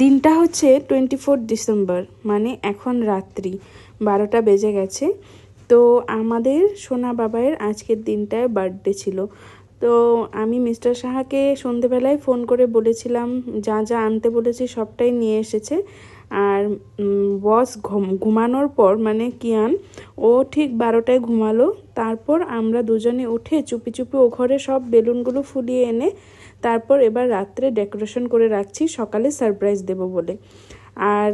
দিনটা হচ্ছে twenty four December মানে এখন রাত্রি, বারোটা বেজে গেছে। তো আমাদের সোনা বাবায়ের আজকের দিনটায় বার্থডে ছিল। তো আমি মিস্টার সাহাকে সন্ধেবেলায় ফোন করে বলেছিলাম, যা যা আনতে বলেছি সবটাই নিয়ে এসেছে। আর বস ঘুমানোর পর মানে কিয়ান, ও ঠিক বারোটায় ঘুমালো। তারপর আমরা দুজনে উঠে চুপি চুপি ও ঘরে সব বেলুনগুলো ফুলিয়ে এনে তারপর এবার রাত্রে ডেকোরেশন করে রাখছি, সকালে সারপ্রাইজ দেব বলে। আর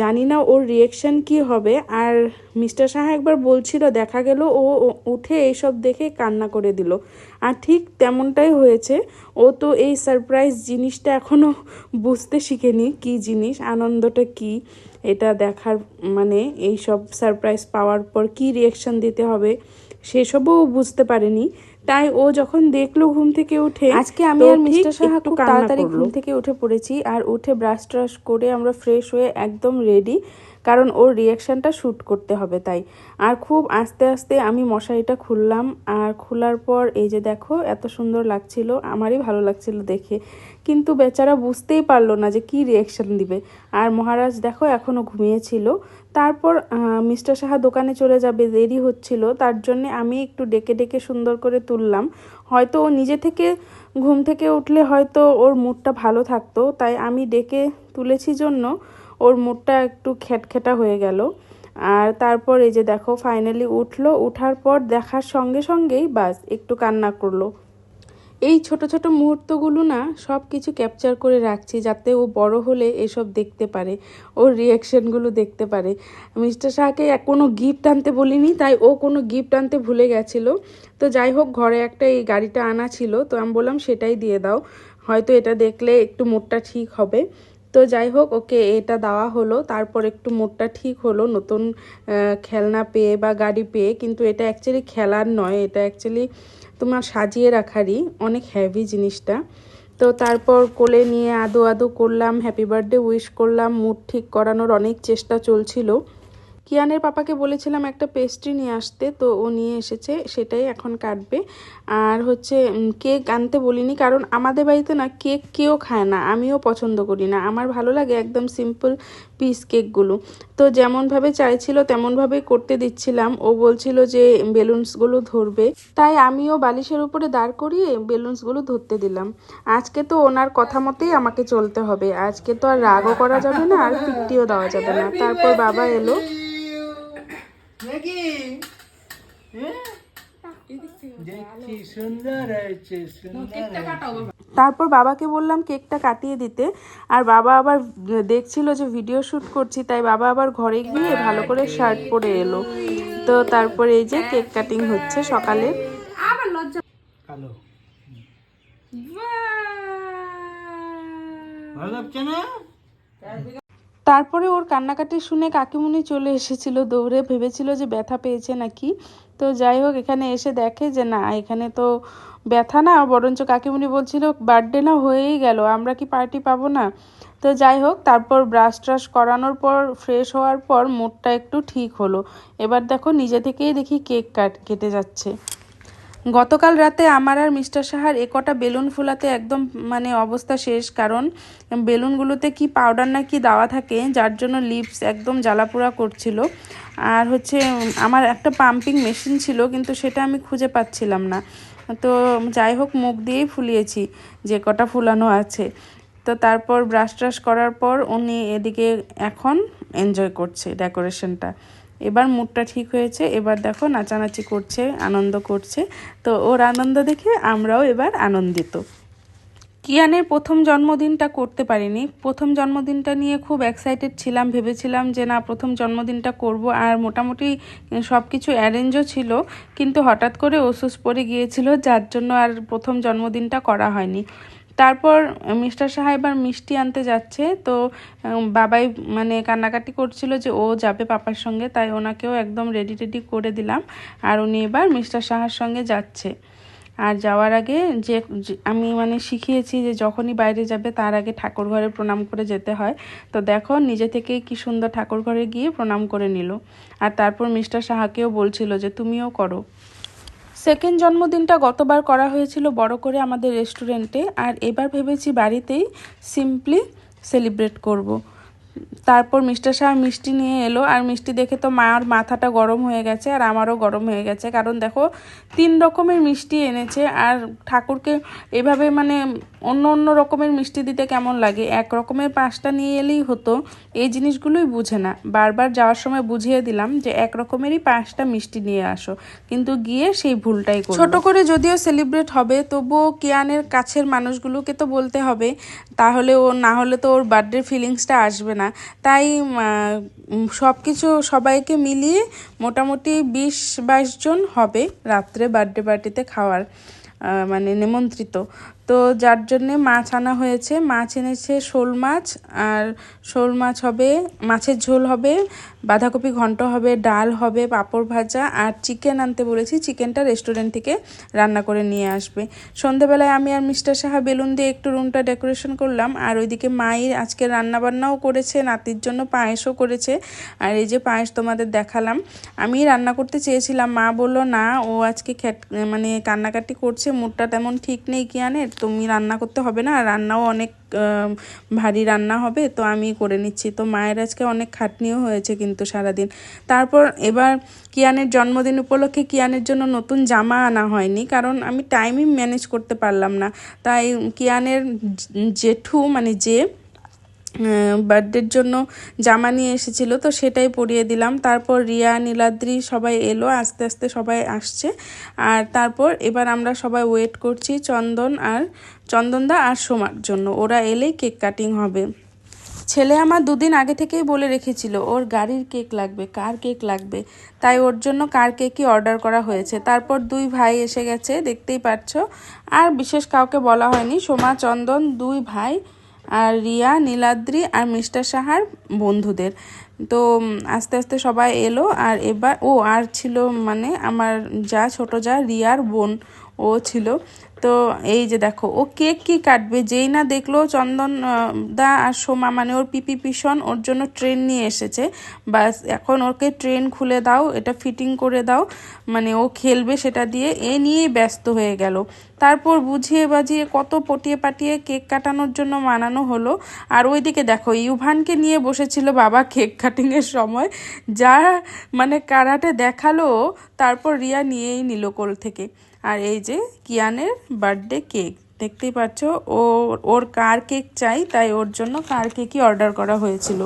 জানি না ওর রিয়েকশন কি হবে। আর মিস্টার সাহা একবার বলছিল, দেখা গেল ও উঠে এইসব দেখে কান্না করে দিল। আর ঠিক তেমনটাই হয়েছে। ও তো এই সারপ্রাইজ জিনিসটা এখনও বুঝতে শিখেনি, কি জিনিস, আনন্দটা কি, এটা দেখার মানে এই সব সারপ্রাইজ পাওয়ার পর কি রিয়েকশন দিতে হবে। সেসবও বুঝতে পারেনি। তাই ও যখন দেখল ঘুম থেকে উঠে আজকে আমি আর মিস্টার সাহা খুব তাড়াতাড়ি ঘুম থেকে উঠে পড়েছি আর উঠে ব্রাশ ট্রাশ করে আমরা ফ্রেশ হয়ে একদম রেডি কারণ ওর রিয়াকশানটা শ্যুট করতে হবে তাই। আর খুব আস্তে আস্তে আমি মশারিটা খুললাম, আর খোলার পর এই যে দেখো, এত সুন্দর লাগছিল, আমারই ভালো লাগছিল দেখে। কিন্তু বেচারা বুঝতেই পারল না যে কি রিয়াকশন দিবে। আর মহারাজ দেখো এখনও ঘুমিয়েছিল। তারপর মিস্টার সাহা দোকানে চলে যাবে, দেরি হচ্ছিল, তার জন্যে আমি একটু ডেকে ডেকে সুন্দর করে তুললাম। হয়তো ও নিজে থেকে ঘুম থেকে উঠলে হয়তো ওর মুডটা ভালো থাকতো, তাই আমি ডেকে তুলেছি জন্য। ওর মুডটা একটু খ্যাটখ্যাটা হয়ে গেল। আর তারপর এই যে দেখো ফাইনালি উঠল। উঠার পর দেখার সঙ্গে সঙ্গেই বাস, একটু কান্না করল। এই ছোট ছোট মুহূর্তগুলো না সব কিছু ক্যাপচার করে রাখছি যাতে ও বড় হলে এসব দেখতে পারে, ওর রিয়াকশনগুলো দেখতে পারে। মিস্টার শাহকে কোনো গিফট আনতে বলিনি, তাই ও কোনো গিফট আনতে ভুলে গেছিল। তো যাই হোক, ঘরে একটা এই গাড়িটা আনা ছিল, তো আমি বললাম সেটাই দিয়ে দাও। হয়তো এটা দেখলে একটু মুডটা ঠিক হবে। তো যাই হোক, ওকে এটা দেওয়া হলো। তারপর একটু মুডটা ঠিক হলো, নতুন খেলনা পেয়ে বা গাড়ি পেয়ে। কিন্তু এটা অ্যাকচুয়ালি খেলার নয়, এটা অ্যাকচুয়ালি তোমার সাজিয়ে রাখারই অনেক হ্যাভি জিনিসটা। তো তারপর কোলে নিয়ে আদো আদো করলাম হ্যাপি বার্থডে উইশ করলাম মুড ঠিক করানোর অনেক চেষ্টা চলছিল। কিয়ানের পাপাকে বলেছিলাম একটা পেস্ট্রি নিয়ে আসতে, তো ও নিয়ে এসেছে, সেটাই এখন কাটবে। আর হচ্ছে কেক আনতে বলিনি, কারণ আমাদের বাড়িতে না কেক কেউ খায় না, আমিও পছন্দ করি না। আমার ভালো লাগে একদম সিম্পল পিস কেকগুলো তো যেমনভাবে চাইছিল তেমনভাবে করতে দিচ্ছিলাম। ও বলছিল যে বেলুনসগুলো ধরবে। তাই আমিও বালিশের উপরে দাঁড় করিয়ে বেলুনসগুলো ধরতে দিলাম। আজকে তো ওনার কথা মতেই আমাকে চলতে হবে। আজকে তো আর রাগও করা যাবে না আর ফিফটিও দেওয়া যাবে না। তারপর বাবা এলো। হ্যাঁ? সুন্দর হয়েছে সুন্দর তারপর বাবাকে বললাম কেকটা কাটিয়ে দিতে। আর বাবা আবার দেখছিল যে ভিডিও শ্যুট করছি তাই বাবা আবার ঘরে গিয়ে ভালো করে শার্ট পরে এলো। তো তারপরে এই যে কেক কাটিং হচ্ছে সকালে। কালো। ভালো লাগছে না? তারপরে ওর কান্নাকাটি শুনে কাকিমুনি চলে এসেছিল দৌড়ে ভেবেছিল যে ব্যথা পেয়েছে নাকি। তো যাই হোক এখানে এসে দেখে যে না এখানে তো ব্যথা না, বরঞ্চ কাকিমুনি বলছিল বার্থডে না হয়েই গেল, আমরা কি পার্টি পাবো না? তো যাই হোক, তারপর ব্রাশ ট্রাশ করানোর পর ফ্রেশ হওয়ার পর মুডটা একটু ঠিক হলো। এবার দেখো, নিজে থেকেই দেখি কেক কাট কেটে যাচ্ছে। গতকাল রাতে আমার আর মিস্টার সাহার একটা বেলুন ফুলাতে একদম মানে অবস্থা শেষ, কারণ বেলুনগুলোতে কি পাউডার না কি দেওয়া থাকে, যার জন্য লিপস একদম জ্বালাপোড়া করছিল। আর হচ্ছে, আমার একটা পাম্পিং মেশিন ছিল, কিন্তু সেটা আমি খুঁজে পাচ্ছিলাম না। তো যাই হোক মুখ দিয়েই ফুলিয়েছি যে কটা ফুলানো আছে। তো তারপর ব্রাশ ট্রাশ করার পর উনি এদিকে এখন এনজয় করছে ডেকোরেশনটা এবার মুডটা ঠিক হয়েছে, এবার দেখো নাচানাচি করছে, আনন্দ করছে। তো ওর আনন্দ দেখে আমরাও এবার আনন্দিত। কিয়ানের প্রথম জন্মদিনটা করতে পারিনি। প্রথম জন্মদিনটা নিয়ে খুব এক্সাইটেড ছিলাম, ভেবেছিলাম যে না, প্রথম জন্মদিনটা করব। আর মোটামুটি সব কিছু অ্যারেঞ্জও ছিল, কিন্তু হঠাৎ করে ওষুধ পড়ে গিয়েছিল, যার জন্য আর প্রথম জন্মদিনটা করা হয়নি। তারপর মিস্টার সাহা এবার মিষ্টি আনতে যাচ্ছে, তো বাবাই মানে কান্নাকাটি করছিল যে ও যাবে পাপার সঙ্গে, তাই ওনাকেও একদম রেডি টেডি করে দিলাম। আর উনি এবার মিস্টার সাহার সঙ্গে যাচ্ছে। আর যাওয়ার আগে যে আমি মানে শিখিয়েছি যে যখনই বাইরে যাবে তার আগে ঠাকুর ঘরে প্রণাম করে যেতে হয়। তো দেখো নিজে থেকেই কি সুন্দর ঠাকুর ঘরে গিয়ে প্রণাম করে নিল। আর তারপর মিস্টার সাহাকেও বলছিল যে তুমিও করো। সেকেন্ড জন্মদিনটা গতবার করা হয়েছিল বড় করে আমাদের রেস্টুরেন্টে। আর এবার ভেবেছি বাড়িতেই সিম্পলি সেলিব্রেট করব। তারপর মিস্টার সাহা মিষ্টি নিয়ে এলো, আর মিষ্টি দেখে তো মার মাথাটা গরম হয়ে গেছে আর আমারও গরম হয়ে গেছে। কারণ দেখো, তিন রকমের মিষ্টি এনেছে আর ঠাকুরকে এভাবে মানে অন্য অন্য রকমের মিষ্টি দিতে কেমন লাগে? এক রকমের পাঁচটা নিয়ে এলেই হতো, এই জিনিসগুলোই বুঝে না। বারবার যাওয়ার সময় বুঝিয়ে দিলাম যে এক রকমেরই পাঁচটা মিষ্টি নিয়ে আসো। কিন্তু গিয়ে সেই ভুলটাই করল। ছোট করে যদিও সেলিব্রেট হবে, তবুও কিয়ানের কাছের মানুষগুলোকে তো বলতে হবে। তাহলে ও, না হলে তো ওর বার্থডে ফিলিংসটা আসবে না। তাই সব কিছু সবাইকে মিলিয়ে মোটামুটি বিশ বাইশ জন হবে রাত্রে বার্থডে পার্টিতে খাওয়ার মানে নিমন্ত্রিত। তো যার জন্যে মাছ আনা হয়েছে। মাছ এনেছে শোল মাছ, আর শোল মাছ হবে, মাছের ঝোল হবে, বাঁধাকপি ঘন্ট হবে, ডাল হবে, পাঁপড় ভাজা, আর চিকেন আনতে বলেছি, চিকেনটা রেস্টুরেন্ট থেকে রান্না করে নিয়ে আসবে। সন্ধেবেলায় আমি আর মিস্টার সাহা বেলুন দিয়ে একটু রুমটা ডেকোরেশন করলাম, আর ওইদিকে মায়ের আজকে রান্নাবান্নাও করেছে, নাতির জন্য পায়েসও করেছে, আর এই যে পায়েস তোমাদের দেখালাম। আমি রান্না করতে চেয়েছিলাম, মা বলল, না, ও আজকে খ্যাট মানে কান্নাকাটি করছে, মুডটা তেমন ঠিক নেই কি কিয়ানের তুমি রান্না করতে হবে না রান্নাও অনেক ভারী রান্না হবে, তো আমি করে নিচ্ছি। তো মায়ের আজকে অনেক খাটনিও হয়েছে কিন্তু সারাদিন। তারপর এবার কিয়ানের জন্মদিন উপলক্ষে কিয়ানের জন্য নতুন জামা আনা হয়নি, কারণ আমি টাইমই ম্যানেজ করতে পারলাম না। তাই কিয়ানের জেঠু মানে যে বার্থডের জন্য জামা নিয়ে এসেছিল, তো সেটাই পরিয়ে দিলাম। তারপর রিয়া, নীলাদ্রি সবাই এলো, আস্তে আস্তে সবাই আসছে। আর তারপর এবার আমরা সবাই ওয়েট করছি চন্দন আর চন্দনদা আর সোমার জন্য। ওরা এলেই কেক কাটিং হবে। ছেলে আমার দুদিন আগে থেকেই বলে রেখেছিল, ওর গাড়ির কেক লাগবে, কার কেক লাগবে? তাই ওর জন্য কার কেকই অর্ডার করা হয়েছে। তারপর দুই ভাই এসে গেছে, দেখতেই পাচ্ছ আর বিশেষ কাউকে বলা হয়নি। সোমা, চন্দন দুই ভাই আর রিয়া, নীলাদ্রি আর মিস্টার সাহার বন্ধুদের। তো আস্তে আস্তে সবাই এলো আর এবার, ও আর ছিল মানে আমার যা ছোট যা রিয়ার বোন, ও ছিল। তো এই যে দেখো, ও কেক কি কাটবে? যেই না দেখল চন্দন দা আর সোমা মানে ওর পিপি পিসন, ওর জন্য ট্রেন নিয়ে এসেছে। বাস, এখন ওকে ট্রেন খুলে দাও, এটা ফিটিং করে দাও। মানে ও খেলবে সেটা দিয়ে, এ নিয়েই ব্যস্ত হয়ে গেল। তারপর বুঝিয়ে বাজিয়ে কত পটিয়ে পাটিয়ে কেক কাটানোর জন্য মানানো হলো। আর ওইদিকে দেখো, ইউভানকে নিয়ে বসেছিল বাবা কেক কাটিংয়ের সময়। যা মানে কারাটে দেখাল তারপর রিয়া নিয়েই নিল কোল থেকে। আর এই যে কিয়ানের বার্থডে কেক, দেখতেই পাচ্ছ, ও ওর কার কেক চাই, তাই ওর জন্য কার কেকই অর্ডার করা হয়েছিল।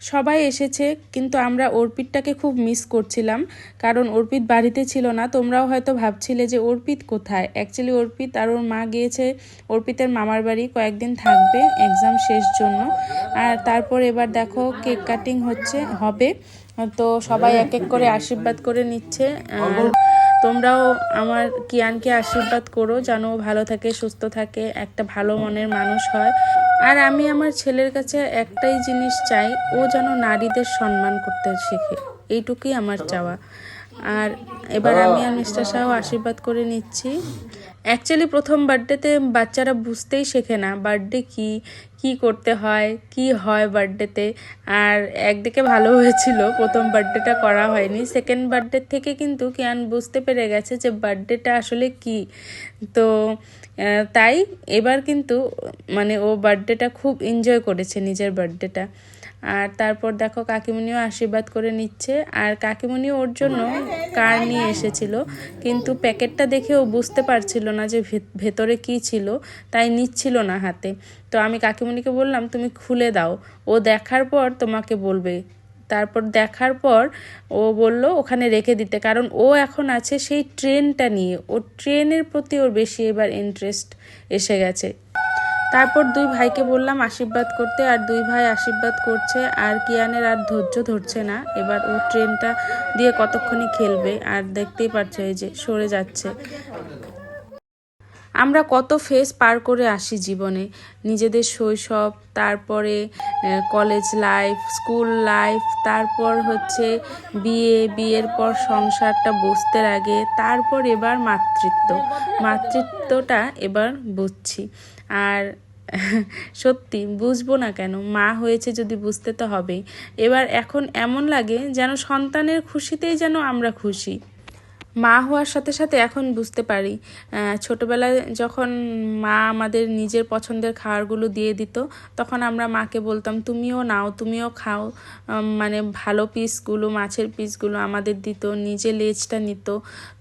সবাই এসেছে, কিন্তু আমরা অর্পিতটাকে খুব মিস করছিলাম, কারণ অর্পিত বাড়িতে ছিল না। তোমরাও হয়তো ভাবছিলে যে অর্পিত কোথায়? অ্যাকচুয়ালি অর্পিত আর ওর মা গিয়েছে, অর্পিতের মামার বাড়ি কয়েকদিন থাকবে এক্সাম শেষ জন্য। আর তারপর এবার দেখো কেক কাটিং হচ্ছে, হবে। তো সবাই এক এক করে আশীর্বাদ করে নিচ্ছে। আর তোমরাও আমার কিয়ানকে আশীর্বাদ করো, যেন ভালো থাকে, সুস্থ থাকে, একটা ভালো মনের মানুষ হয়। আর আমি আমার ছেলের কাছে একটাই জিনিস চাই ও যেন নারীদের সম্মান করতে শেখে। এইটুকুই আমার চাওয়া। আর এবার আমি আর মিস্টার শাহ আশীর্বাদ করে নিচ্ছি। অ্যাকচুয়ালি প্রথম বার্থডেতে বাচ্চারা বুঝতেই শেখে না বার্থডে কি কি করতে হয়, কি হয় বার্থডেতে আর একদিকে ভালো হয়েছিল, প্রথম বার্থডেটা করা হয়নি। সেকেন্ড বার্থডে থেকে কিন্তু কিয়ান বুঝতে পেরে গেছে যে বার্থডেটা আসলে কি। তো তাই এবার কিন্তু মানে ও বার্থডেটা খুব এনজয় করেছে নিজের বার্থডেটা আর তারপর দেখো কাকিমণিও আশীর্বাদ করে নিচ্ছে। আর কাকিমণি ওর জন্য কার নিয়ে এসেছিল? কিন্তু প্যাকেটটা দেখে ও বুঝতে পারছিল না যে ভেতরে কি ছিল, তাই নিচ্ছিল না হাতে। তো আমি কাকিমণিকে বললাম, তুমি খুলে দাও। ও দেখার পর তোমাকে বলবে। তারপর দেখার পর ও বলল, ওখানে রেখে দিতে। কারণ ও এখন আছে সেই ট্রেনটা নিয়ে। ও ট্রেনের প্রতি ওর বেশি এবার ইন্টারেস্ট এসে গেছে। তারপর দুই ভাইকে বললাম আশীর্বাদ করতে, আর দুই ভাই আশীর্বাদ করছে, আর কিয়ানের আর ধৈর্য ধরছে না। এবার ও ট্রেনটা দিয়ে কতক্ষণই খেলবে? আর দেখতেই পারছ এই যে সরে যাচ্ছে। আমরা কত ফেজ পার করে আসি জীবনে? নিজেদের শৈশব, তারপরে কলেজ লাইফ স্কুল লাইফ তারপর হচ্ছে বিয়ে, বিয়ের পর সংসারটা বসতে আগে তারপর এবার মাতৃত্ব। মাতৃত্বটা এবার বুঝছি। আর সত্যি, বুঝব না কেন? মা হয়েছে যদি বুঝতে তো হবেই। এবার এখন এমন লাগে যেন সন্তানের খুশিতেই যেন আমরা খুশি। মা হওয়ার সাথে সাথে এখন বুঝতে পারি ছোটবেলায় যখন মা আমাদের নিজের পছন্দের খাবারগুলো দিয়ে দিত, তখন আমরা মাকে বলতাম, তুমিও নাও, তুমিও খাও। মানে ভালো পিসগুলো মাছের পিসগুলো আমাদের দিত, নিজে লেজটা নিত।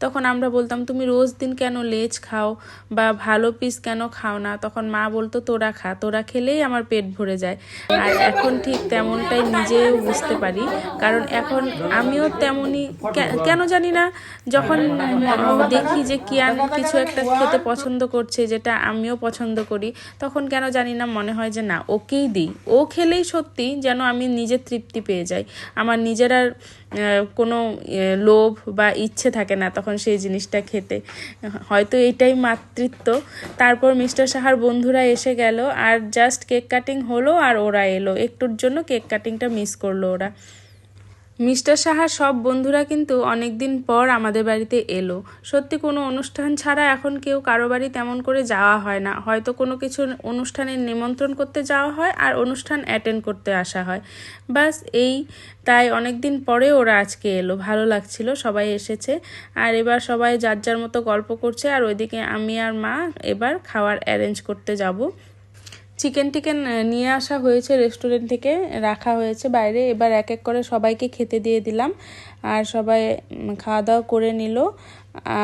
তখন আমরা বলতাম, তুমি রোজ দিন কেন লেজ খাও বা ভালো পিস কেন খাও না? তখন মা বলতো, তোরা খা, তোরা খেলেই আমার পেট ভরে যায়। আর এখন ঠিক তেমনটাই নিজেও বুঝতে পারি, কারণ এখন আমিও তেমনই কেন জানি না, যখন উম, দেখি যে কিয়ান কিছু একটা খেতে পছন্দ করছে যেটা আমিও পছন্দ করি তখন কেন জানি না মনে হয় যে না ওকেই দিই ও খেলেই সত্যি যেন আমি নিজের তৃপ্তি পেয়ে যাই আমার নিজের আর কোনো লোভ বা ইচ্ছে থাকে না তখন সেই জিনিসটা খেতে হয়তো এটাই মাতৃত্ব তারপর মিস্টার সাহার বন্ধুরা এসে গেল আর জাস্ট কেক কাটিং হলো আর ওরা এলো একটুর জন্য কেক কাটিংটা মিস করল ওরা মিস্টার সাহার সব বন্ধুরা কিন্তু অনেক দিন পর আমাদের বাড়িতে এলো। সত্যি কোনো অনুষ্ঠান ছাড়া এখন কেউ কারও বাড়ি তেমন করে যাওয়া হয় না। হয়তো কোনো কিছু অনুষ্ঠানের নিমন্ত্রণ করতে যাওয়া হয় আর অনুষ্ঠান অ্যাটেন্ড করতে আসা হয়। বাস এই, তাই অনেক দিন পরে ওরা আজকে এলো। ভালো লাগছিল, সবাই এসেছে। আর এবার সবাই যার যার মতো গল্প করছে। আর ওইদিকে আমি আর মা এবার খাওয়ার অ্যারেঞ্জ করতে যাব। চিকেন টিকেন নিয়ে আসা হয়েছে রেস্টুরেন্ট থেকে, রাখা হয়েছে বাইরে। এবার এক এক করে সবাইকে খেতে দিয়ে দিলাম। আর সবাই খাওয়া দাওয়া করে নিল।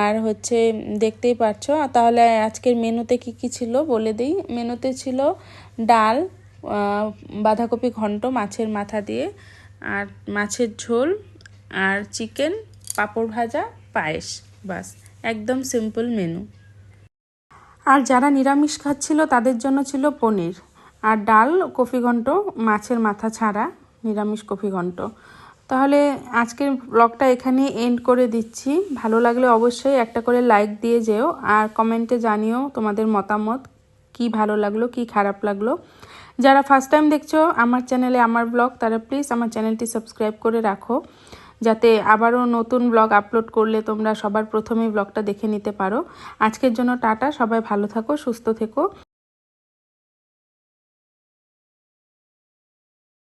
আর হচ্ছে, দেখতেই পাচ্ছ তাহলে আজকের মেনুতে কি কি ছিল বলে দিই। মেনুতে ছিল ডাল বাঁধাকপি ঘন্ট মাছের মাথা দিয়ে, আর মাছের ঝোল, আর চিকেন পাঁপড় ভাজা, পায়েস। বাস, একদম সিম্পল মেনু আর যারা নিরামিষ খাচ্ছিল, তাদের জন্য ছিল পনির। আর ডাল, কফি ঘন্ট, মাছের মাথা ছাড়া নিরামিষ কফি ঘন্ট। তাহলে আজকের ব্লগটা এখানে এন্ড করে দিচ্ছি। ভালো লাগলে অবশ্যই একটা করে লাইক দিয়ে যেও, আর কমেন্টে জানিও তোমাদের মতামত, কি ভালো লাগল, কি খারাপ লাগল। যারা ফার্স্ট টাইম দেখছ আমার চ্যানেলে আমার ব্লগ তারা প্লিজ আমার চ্যানেলটি সাবস্ক্রাইব করে রাখো। যাতে আবারও নতুন ব্লগ আপলোড করলে তোমরা সবার প্রথমেই ব্লগটা দেখে নিতে পারো। আজকের জন্য টাটা, সবাই ভালো থাকো, সুস্থ থেকো।